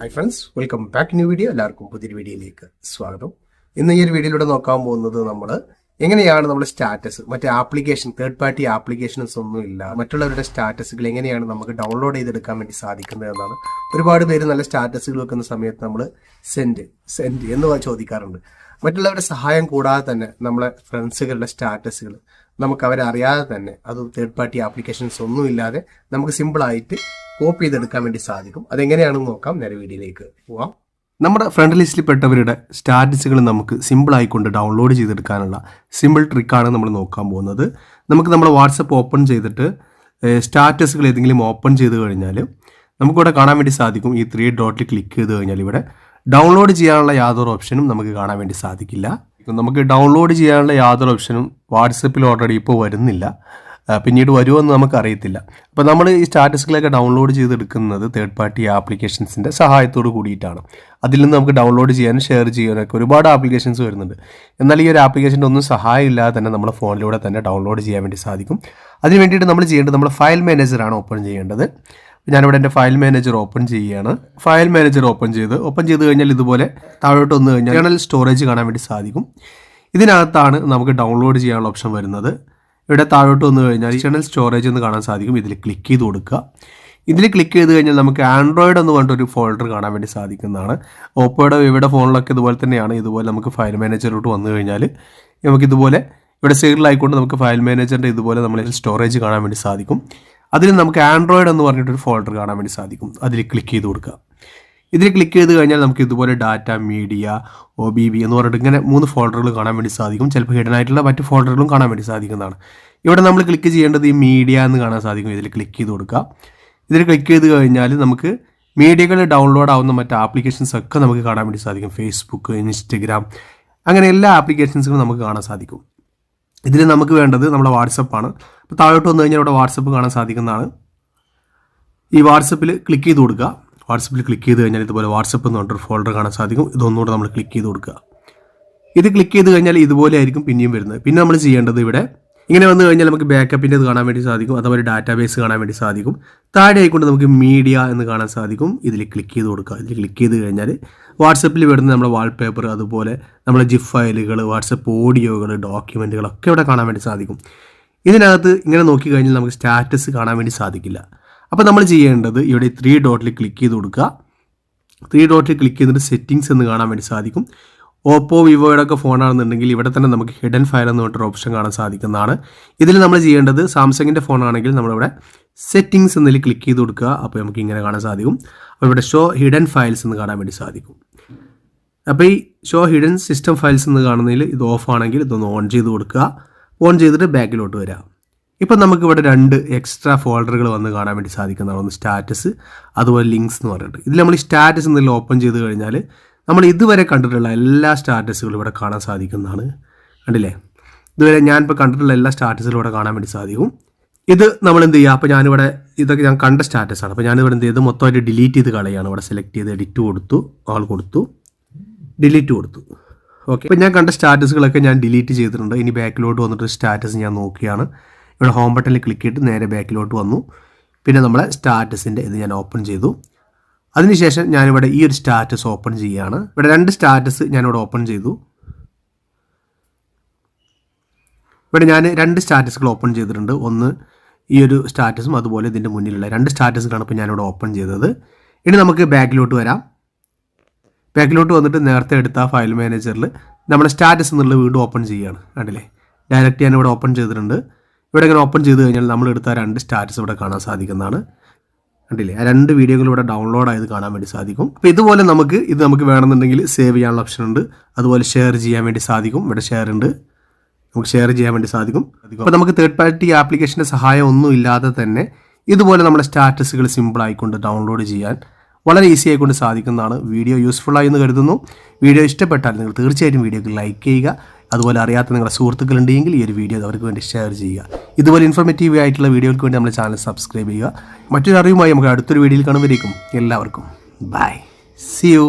Hi friends welcome back new video എല്ലാവർക്കും പുതിയൊരു വീഡിയോയിലേക്ക് സ്വാഗതം. ഇന്ന് ഈ ഒരു വീഡിയോയിലൂടെ നോക്കാൻ പോകുന്നത് നമ്മൾ എങ്ങനെയാണ് നമ്മുടെ സ്റ്റാറ്റസ്? മറ്റേ ആപ്ലിക്കേഷൻ തേർഡ് പാർട്ടി ആപ്ലിക്കേഷൻസ് ഒന്നും ഇല്ല. മറ്റുള്ളവരുടെ സ്റ്റാറ്റസുകൾ എങ്ങനെയാണ് നമുക്ക് ഡൗൺലോഡ് ചെയ്തെടുക്കാൻ വേണ്ടി സാധിക്കുന്നത് എന്നാണ്. ഒരുപാട് പേര് നല്ല സ്റ്റാറ്റസുകൾ വെക്കുന്ന സമയത്ത് നമ്മൾ സെൻഡ് സെൻഡ് എന്ന് ചോദിക്കാറുണ്ട്. മറ്റുള്ളവരുടെ സഹായം കൂടാതെ തന്നെ നമ്മളെ ഫ്രണ്ട്സുകളുടെ സ്റ്റാറ്റസുകൾ നമുക്ക് അവരെ അറിയാതെ തന്നെ അത് തേർഡ് പാർട്ടി ആപ്ലിക്കേഷൻസ് ഒന്നും ഇല്ലാതെ നമുക്ക് സിമ്പിളായിട്ട് കോപ്പി ചെയ്തെടുക്കാൻ വേണ്ടി സാധിക്കും. അതെങ്ങനെയാണെന്ന് നോക്കാം. നേരെ വീഡിയോയിലേക്ക് പോവാം. നമ്മുടെ ഫ്രണ്ട് ലിസ്റ്റിൽ പെട്ടവരുടെ സ്റ്റാറ്റസുകൾ നമുക്ക് സിമ്പിൾ ആയിക്കൊണ്ട് ഡൗൺലോഡ് ചെയ്തെടുക്കാനുള്ള സിമ്പിൾ ട്രിക്കാണ് നമ്മൾ നോക്കാൻ പോകുന്നത്. നമുക്ക് നമ്മുടെ വാട്സപ്പ് ഓപ്പൺ ചെയ്തിട്ട് സ്റ്റാറ്റസുകൾ ഏതെങ്കിലും ഓപ്പൺ ചെയ്ത് കഴിഞ്ഞാൽ നമുക്കിവിടെ കാണാൻ വേണ്ടി സാധിക്കും. ഈ ത്രീ ഡോട്ടിൽ ക്ലിക്ക് ചെയ്ത് കഴിഞ്ഞാൽ ഇവിടെ ഡൗൺലോഡ് ചെയ്യാനുള്ള യാതൊരു ഓപ്ഷനും നമുക്ക് കാണാൻ വേണ്ടി സാധിക്കില്ല. നമുക്ക് ഡൗൺലോഡ് ചെയ്യാനുള്ള യാതൊരു ഓപ്ഷനും വാട്സപ്പിൽ ഓൾറെഡി ഇപ്പോൾ വരുന്നില്ല. പിന്നീട് വരുമെന്ന് നമുക്ക് അറിയത്തില്ല അപ്പോൾ നമ്മൾ ഈ സ്റ്റാറ്റസുകളൊക്കെ ഡൗൺലോഡ് ചെയ്തെടുക്കുന്നത് തേർഡ് പാർട്ടി ആപ്ലിക്കേഷൻസിന്റെ സഹായത്തോട് കൂടിയിട്ടാണ്. അതിൽ നിന്ന് നമുക്ക് ഡൗൺലോഡ് ചെയ്യാനും ഷെയർ ചെയ്യാനൊക്കെ ഒരുപാട് ആപ്ലിക്കേഷൻസ് വരുന്നുണ്ട്. എന്നാൽ ഈ ഒരു ആപ്ലിക്കേഷന്റെ ഒന്നും സഹായം ഇല്ലാതെ തന്നെ നമ്മുടെ ഫോണിലൂടെ തന്നെ ഡൗൺലോഡ് ചെയ്യാൻ വേണ്ടി സാധിക്കും. അതിന് വേണ്ടിയിട്ട് നമ്മൾ ചെയ്യേണ്ടത് നമ്മൾ ഫയൽ മാനേജറാണ് ഓപ്പൺ ചെയ്യേണ്ടത്. ഞാനിവിടെ എന്റെ ഫയൽ മാനേജർ ഓപ്പൺ ചെയ്യുകയാണ്. ഫയൽ മാനേജർ ഓപ്പൺ ചെയ്ത് ഓപ്പൺ ചെയ്ത് കഴിഞ്ഞാൽ ഇതുപോലെ താഴോട്ട് വന്നു കഴിഞ്ഞാൽ സ്റ്റോറേജ് കാണാൻ വേണ്ടി സാധിക്കും. ഇതിനകത്താണ് നമുക്ക് ഡൗൺലോഡ് ചെയ്യാനുള്ള ഓപ്ഷൻ വരുന്നത്. ഇവിടെ താഴോട്ട് വന്നു കഴിഞ്ഞാൽ ജേണൽ സ്റ്റോറേജ് എന്ന് കാണാൻ സാധിക്കും. ഇതിൽ ക്ലിക്ക് ചെയ്ത് കൊടുക്കുക. ഇതിൽ ക്ലിക്ക് ചെയ്ത് കഴിഞ്ഞാൽ നമുക്ക് ആൻഡ്രോയിഡ് എന്ന് പറഞ്ഞിട്ടൊരു ഫോൾഡർ കാണാൻ വേണ്ടി സാധിക്കുന്നതാണ്. ഓപ്പോയുടെ ഇവിടെ ഫോണിലൊക്കെ ഇതുപോലെ തന്നെയാണ്. ഇതുപോലെ നമുക്ക് ഫയൽ മാനേജറിലോട്ട് വന്നു കഴിഞ്ഞാൽ നമുക്ക് ഇതുപോലെ ഇവിടെ സൈഡിലായിക്കൊണ്ട് നമുക്ക് ഫയൽ മാനേജറിന്റെ ഇതുപോലെ നമ്മൾ സ്റ്റോറേജ് കാണാൻ വേണ്ടി സാധിക്കും. അതിൽ നമുക്ക് ആൻഡ്രോയിഡ് എന്ന് പറഞ്ഞിട്ടൊരു ഫോൾഡർ കാണാൻ വേണ്ടി സാധിക്കും. അതിൽ ക്ലിക്ക് ചെയ്ത് കൊടുക്കുക. ഇതിൽ ക്ലിക്ക് ചെയ്ത് കഴിഞ്ഞാൽ നമുക്ക് ഇതുപോലെ data media O B B എന്ന് പറഞ്ഞിട്ട് ഇങ്ങനെ മൂന്ന് ഫോൾഡറുകൾ കാണാൻ വേണ്ടി സാധിക്കും. ചിലപ്പോൾ ഹിഡൻ ആയിട്ടുള്ള മറ്റ് ഫോൾഡറുകളും കാണാൻ വേണ്ടി സാധിക്കുന്നതാണ്. ഇവിടെ നമ്മൾ ക്ലിക്ക് ചെയ്യേണ്ടത് ഈ മീഡിയ എന്ന് കാണാൻ സാധിക്കും. ഇതിൽ ക്ലിക്ക് ചെയ്ത് കൊടുക്കുക. ഇതിൽ ക്ലിക്ക് ചെയ്ത് കഴിഞ്ഞാൽ നമുക്ക് മീഡിയകൾ ഡൗൺലോഡ് ആവുന്ന മറ്റ് ആപ്ലിക്കേഷൻസ് ഒക്കെ നമുക്ക് കാണാൻ വേണ്ടി സാധിക്കും. ഫേസ്ബുക്ക് ഇൻസ്റ്റഗ്രാം അങ്ങനെ എല്ലാ ആപ്ലിക്കേഷൻസുകളും നമുക്ക് കാണാൻ സാധിക്കും. ഇതിൽ നമുക്ക് വേണ്ടത് നമ്മുടെ വാട്സപ്പാണ് അപ്പോൾ താഴോട്ട് വന്നു കഴിഞ്ഞാൽ ഇവിടെ വാട്സപ്പ് കാണാൻ സാധിക്കുന്നതാണ്. ഈ വാട്സപ്പിൽ ക്ലിക്ക് ചെയ്ത് കൊടുക്കുക. വാട്സപ്പിൽ ക്ലിക്ക് ചെയ്ത് കഴിഞ്ഞാൽ ഇതുപോലെ വാട്സപ്പ് എന്ന് പറഞ്ഞൊരു ഫോൾഡർ കാണാൻ സാധിക്കും. ഇതൊന്നുകൂടെ നമ്മൾ ക്ലിക്ക് ചെയ്ത് കൊടുക്കുക. ഇത് ക്ലിക്ക് ചെയ്ത് കഴിഞ്ഞാൽ ഇതുപോലെ ആയിരിക്കും പിന്നെയും വരുന്നത്. പിന്നെ നമ്മൾ ചെയ്യേണ്ടത് ഇവിടെ ഇങ്ങനെ വന്നു കഴിഞ്ഞാൽ നമുക്ക് ബാക്കപ്പിന്റെ ഇത് കാണാൻ വേണ്ടി സാധിക്കും. അഥവാ അതുപോലെ ഡാറ്റാബേസ് കാണാൻ വേണ്ടി സാധിക്കും. താഴെ ആയിക്കൊണ്ട് നമുക്ക് മീഡിയ എന്ന് കാണാൻ സാധിക്കും. ഇതിൽ ക്ലിക്ക് ചെയ്ത് കൊടുക്കുക. ഇതിൽ ക്ലിക്ക് ചെയ്ത് കഴിഞ്ഞാൽ വാട്സപ്പിൽ വരുന്ന നമ്മുടെ വാൾപേപ്പർ അതുപോലെ നമ്മുടെ ജിഫ് ഫയലുകൾ വാട്സപ്പ് ഓഡിയോകൾ ഡോക്യുമെന്റുകളൊക്കെ ഇവിടെ കാണാൻ വേണ്ടി സാധിക്കും. ഇതിനകത്ത് ഇങ്ങനെ നോക്കി കഴിഞ്ഞാൽ നമുക്ക് സ്റ്റാറ്റസ് കാണാൻ വേണ്ടി സാധിക്കില്ല. അപ്പോൾ നമ്മൾ ചെയ്യേണ്ടത് ഇവിടെ ത്രീ ഡോട്ടിൽ ക്ലിക്ക് ചെയ്ത് കൊടുക്കുക. ത്രീ ഡോട്ടിൽ ക്ലിക്ക് ചെയ്തിട്ട് സെറ്റിങ്സ് എന്ന് കാണാൻ വേണ്ടി സാധിക്കും. ഓപ്പോ വിവോയുടെ ഒക്കെ ഫോണാണെന്നുണ്ടെങ്കിൽ ഇവിടെ തന്നെ നമുക്ക് ഹിഡൻ ഫയൽ എന്ന് പറഞ്ഞിട്ടൊരു ഓപ്ഷൻ കാണാൻ സാധിക്കുന്നതാണ്. ഇതിൽ നമ്മൾ ചെയ്യേണ്ടത് സാംസങ്ങിന്റെ ഫോണാണെങ്കിൽ നമ്മളിവിടെ സെറ്റിങ്സ് എന്നതിൽ ക്ലിക്ക് ചെയ്ത് കൊടുക്കുക. അപ്പോൾ നമുക്ക് ഇങ്ങനെ കാണാൻ സാധിക്കും. അപ്പോൾ ഇവിടെ ഷോ ഹിഡൻ ഫയൽസ് എന്ന് കാണാൻ വേണ്ടി സാധിക്കും. അപ്പോൾ ഈ ഷോ ഹിഡൻ സിസ്റ്റം ഫയൽസ് എന്ന് കാണുന്നതിൽ ഇത് ഓഫ് ആണെങ്കിൽ ഇതൊന്ന് ഓൺ ചെയ്ത് കൊടുക്കുക. ഓൺ ചെയ്തിട്ട് ബാക്കിലോട്ട് വരാം ഇപ്പം നമുക്കിവിടെ രണ്ട് എക്സ്ട്രാ ഫോൾഡറുകൾ വന്ന് കാണാൻ വേണ്ടി സാധിക്കുന്നതാണ്. ഒന്ന് സ്റ്റാറ്റസ് അതുപോലെ ലിങ്ക്സ് എന്ന് പറഞ്ഞിട്ട്. ഇതിൽ നമ്മൾ സ്റ്റാറ്റസ് എന്നുള്ള ഓപ്പൺ ചെയ്ത് കഴിഞ്ഞാൽ നമ്മൾ ഇതുവരെ കണ്ടിട്ടുള്ള എല്ലാ സ്റ്റാറ്റസുകളും ഇവിടെ കാണാൻ സാധിക്കുന്നതാണ്. കണ്ടില്ലേ? ഇതുവരെ ഞാനിപ്പോൾ കണ്ടിട്ടുള്ള എല്ലാ സ്റ്റാറ്റസുകളും ഇവിടെ കാണാൻ വേണ്ടി സാധിക്കും. ഇത് നമ്മൾ എന്ത് ചെയ്യുക? അപ്പോൾ ഞാനിവിടെ ഇതൊക്കെ ഞാൻ കണ്ട സ്റ്റാറ്റസാണ് അപ്പോൾ ഞാനിവിടെ എന്ത് ചെയ്ത്? മൊത്തമായിട്ട് ഡിലീറ്റ് ചെയ്ത് കളയാണ് ഇവിടെ സെലക്ട് ചെയ്ത് എഡിറ്റ് കൊടുത്തു. ആൾ കൊടുത്തു. ഡിലീറ്റ് കൊടുത്തു. ഓക്കെ അപ്പോൾ ഞാൻ കണ്ട സ്റ്റാറ്റസുകളൊക്കെ ഞാൻ ഡിലീറ്റ് ചെയ്തിട്ടുണ്ട്. ഇനി ബാക്കിലോട്ട് വന്നിട്ട് സ്റ്റാറ്റസ് ഞാൻ നോക്കിയാണ്. ഇവിടെ ഹോം ബട്ടണിൽ ക്ലിക്ക് ചെയ്തിട്ട് നേരെ ബാക്കിലോട്ട് വന്നു. പിന്നെ നമ്മളെ സ്റ്റാറ്റസിന്റെ ഇത് ഞാൻ ഓപ്പൺ ചെയ്തു. അതിനുശേഷം ഞാനിവിടെ ഈ ഒരു സ്റ്റാറ്റസ് ഓപ്പൺ ചെയ്യുകയാണ്. ഇവിടെ രണ്ട് സ്റ്റാറ്റസ് ഞാനിവിടെ ഓപ്പൺ ചെയ്തു. ഇവിടെ ഞാൻ രണ്ട് സ്റ്റാറ്റസുകൾ ഓപ്പൺ ചെയ്തിട്ടുണ്ട്. ഒന്ന് ഈ ഒരു സ്റ്റാറ്റസും അതുപോലെ ഇതിന്റെ മുന്നിലുള്ള രണ്ട് സ്റ്റാറ്റസുകളാണ് ഇപ്പോൾ ഞാനിവിടെ ഓപ്പൺ ചെയ്തത്. ഇനി നമുക്ക് ബാക്കിലോട്ട് വരാം. ബാക്കിലോട്ട് വന്നിട്ട് നേരത്തെ എടുത്ത ഫയൽ മാനേജറിൽ നമ്മുടെ സ്റ്റാറ്റസ് എന്നുള്ളത് വീണ്ടും ഓപ്പൺ ചെയ്യുകയാണ്. കണ്ടില്ലേ? ഡയറക്റ്റ് ഞാനിവിടെ ഓപ്പൺ ചെയ്തിട്ടുണ്ട്. ഇവിടെ ഇങ്ങനെ ഓപ്പൺ ചെയ്ത് കഴിഞ്ഞാൽ നമ്മൾ എടുത്ത രണ്ട് സ്റ്റാറ്റസ് ഇവിടെ കാണാൻ സാധിക്കുന്നതാണ്. കണ്ടില്ലേ? ആ രണ്ട് വീഡിയോകൾ ഇവിടെ ഡൗൺലോഡ് ആയത് കാണാൻ വേണ്ടി സാധിക്കും. അപ്പോൾ ഇതുപോലെ നമുക്ക് ഇത് നമുക്ക് വേണമെന്നുണ്ടെങ്കിൽ സേവ് ചെയ്യാനുള്ള ഓപ്ഷൻ ഉണ്ട്. അതുപോലെ ഷെയർ ചെയ്യാൻ വേണ്ടി സാധിക്കും. ഇവിടെ ഷെയർ ഉണ്ട്. നമുക്ക് ഷെയർ ചെയ്യാൻ വേണ്ടി സാധിക്കും. അപ്പോൾ നമുക്ക് തേർഡ് പാർട്ടി ആപ്ലിക്കേഷന്റെ സഹായം ഒന്നും ഇല്ലാതെ തന്നെ ഇതുപോലെ നമ്മുടെ സ്റ്റാറ്റസുകൾ സിമ്പിൾ ആയിക്കൊണ്ട് ഡൗൺലോഡ് ചെയ്യാൻ വളരെ ഈസി ആയിക്കൊണ്ട് സാധിക്കുന്നതാണ്. വീഡിയോ യൂസ്ഫുൾ ആയി എന്ന് കരുതുന്നു. വീഡിയോ ഇഷ്ടപ്പെട്ടാൽ നിങ്ങൾ തീർച്ചയായിട്ടും വീഡിയോക്ക് ലൈക്ക് ചെയ്യുക. അതുപോലെ അറിയാത്ത നിങ്ങളുടെ സുഹൃത്തുക്കൾ ഉണ്ടെങ്കിൽ ഈ ഒരു വീഡിയോ അവർക്ക് വേണ്ടി ഷെയർ ചെയ്യുക. ഇതുപോലെ ഇൻഫോർമേറ്റീവ് ആയിട്ടുള്ള വീഡിയോകൾക്ക് വേണ്ടി നമ്മുടെ ചാനൽ സബ്സ്ക്രൈബ് ചെയ്യുക. മറ്റൊരു അറിവുമായി നമുക്ക് അടുത്തൊരു വീഡിയോയിൽ കാണുമ്പോഴേക്കും എല്ലാവർക്കും ബൈ സി യു